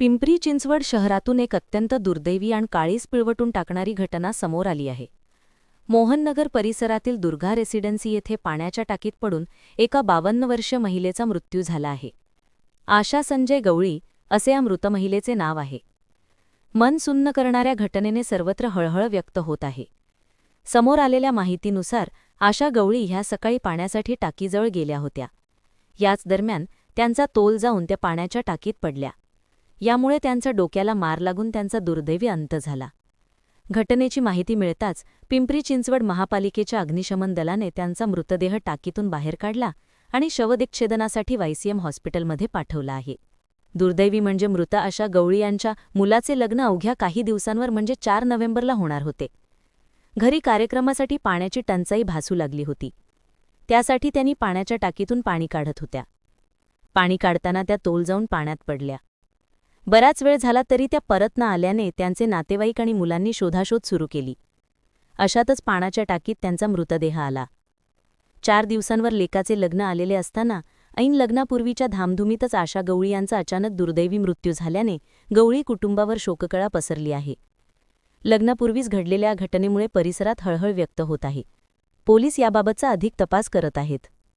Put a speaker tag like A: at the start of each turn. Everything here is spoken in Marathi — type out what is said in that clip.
A: पिंपरी चिंचवड शहरातून एक अत्यंत दुर्दैवी आणि काळीस पिळवटून टाकणारी घटना समोर आली आहे. मोहननगर परिसरातील दुर्गा रेसिडेन्सी येथे पाण्याच्या टाकीत पडून एका बावन्न वर्ष महिलेचा मृत्यू झाला आहे. आशा संजय गवळी असे या मृत महिलेचे नाव आहे. मन सुन्न करणाऱ्या घटनेने सर्वत्र हळहळ व्यक्त होत आहे. समोर आलेल्या माहितीनुसार आशा गवळी ह्या सकाळी पाण्यासाठी टाकीजवळ गेल्या होत्या. याच दरम्यान त्यांचा तोल जाऊन त्या पाण्याच्या टाकीत पडल्या. यामुळे त्यांचा डोक्याला मार लागून त्यांचा दुर्दैवी अंत झाला. घटनेची माहिती मिळताच पिंपरी चिंचवड महापालिकेच्या अग्निशमन दलाने त्यांचा मृतदेह टाकीतून बाहेर काढला आणि शवदिच्छेदनासाठी वायसीएम हॉस्पिटलमध्ये पाठवला आहे. दुर्दैवी म्हणजे मृत अशा गवळी यांच्या मुलाचे लग्न अवघ्या काही दिवसांवर म्हणजे चार नोव्हेंबरला होणार होते. घरी कार्यक्रमासाठी पाण्याची टंचाई भासू लागली होती. त्यासाठी त्यांनी पाण्याच्या टाकीतून पाणी काढत होत्या. पाणी काढताना त्या तोल जाऊन पाण्यात पडल्या. बराच वेळ झाला तरी त्या परत न आल्याने त्यांचे नातेवाईक आणि मुलांनी शोधाशोध सुरू केली. अशातच पाण्याच्या टाकीत त्यांचा मृतदेह आला. चार दिवसांवर लेकाचे लग्न आलेले असताना ऐन लग्नापूर्वीच्या धामधुमीतच आशा गवळी यांचा अचानक दुर्दैवी मृत्यू झाल्याने गवळी कुटुंबावर शोककळा पसरली आहे. लग्नापूर्वीच घडलेल्या घटनेमुळे परिसरात हळहळ व्यक्त होत आहे. पोलीस याबाबतचा अधिक तपास करत आहेत.